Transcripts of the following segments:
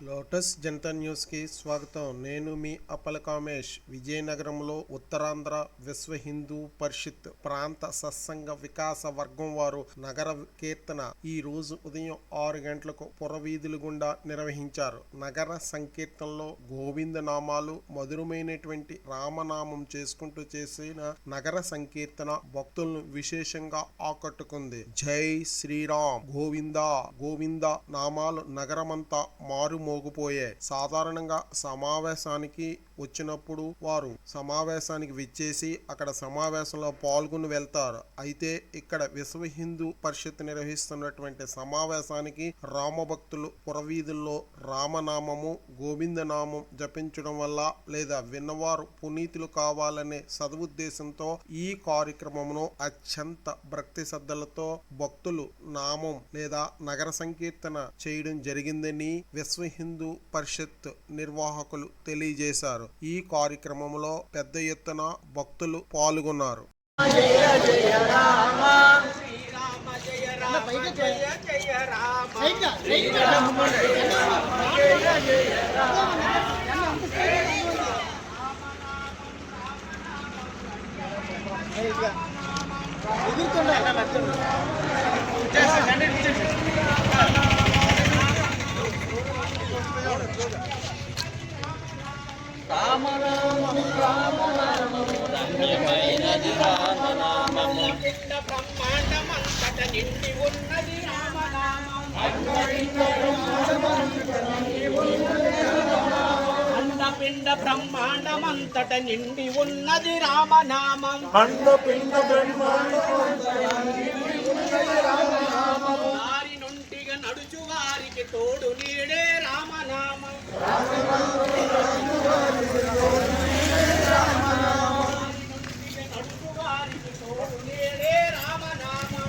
Lotus Janata న్యూస్కి స్వాగతం. నేను మీ అపల కామేష్. విజయనగరంలో ఉత్తరాంధ్ర విశ్వ హిందూ పరిషత్ ప్రాంత సత్సంగ వికాస వర్గం వారు నగర కీర్తన ఈ రోజు ఉదయం ఆరు గంటలకు పురవీధులు గుండా నిర్వహించారు. నగర సంకీర్తనలో గోవింద నామాలు మధురమైనటువంటి రామనామం చేసుకుంటూ చేసిన నగర సంకీర్తన భక్తులను విశేషంగా ఆకట్టుకుంది. జై శ్రీరామ్! గోవింద! గోవింద! నామాలు నగరమంతా మోగిపోయాయి సాధారణంగా సమావేశానికి వచ్చినప్పుడు వారు సమావేశానికి విచ్చేసి అక్కడ సమావేశంలో పాల్గొని వెళ్తారు. అయితే ఇక్కడ విశ్వ హిందూ పరిషత్ నిర్వహిస్తున్నటువంటి సమావేశానికి రామభక్తులు పురవీధుల్లో రామనామము గోవిందనామం జపించడం వల్ల లేదా విన్నవారు పునీతులు కావాలనే సదుద్దేశంతో ఈ కార్యక్రమమును అత్యంత భక్తి శ్రద్ధలతో భక్తులు నామం లేదా నగర సంకీర్తన చేయడం జరిగిందని విశ్వ హిందూ పరిషత్ నిర్వాహకులు తెలియజేశారు. ఈ కార్యక్రమంలో పెద్ద ఎత్తున భక్తులు పాల్గొన్నారు. పిండ బ్రహ్మాండమంతట నిండి ఉన్నది రామనామం అండపిండ బ్రహ్మాండమంతట నిండి ఉన్నది రామనామం వారి నుండిగా నడుచు వారికి తోడు నీడే రామనామం నడుచు వారికి తోడు నీడే రామనామం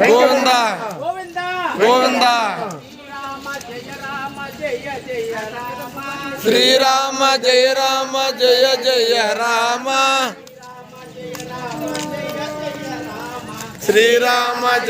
గోవింద. గోవింద. శ్రీరామ జయ రామ జయ జయ రామ. శ్రీరామ జయ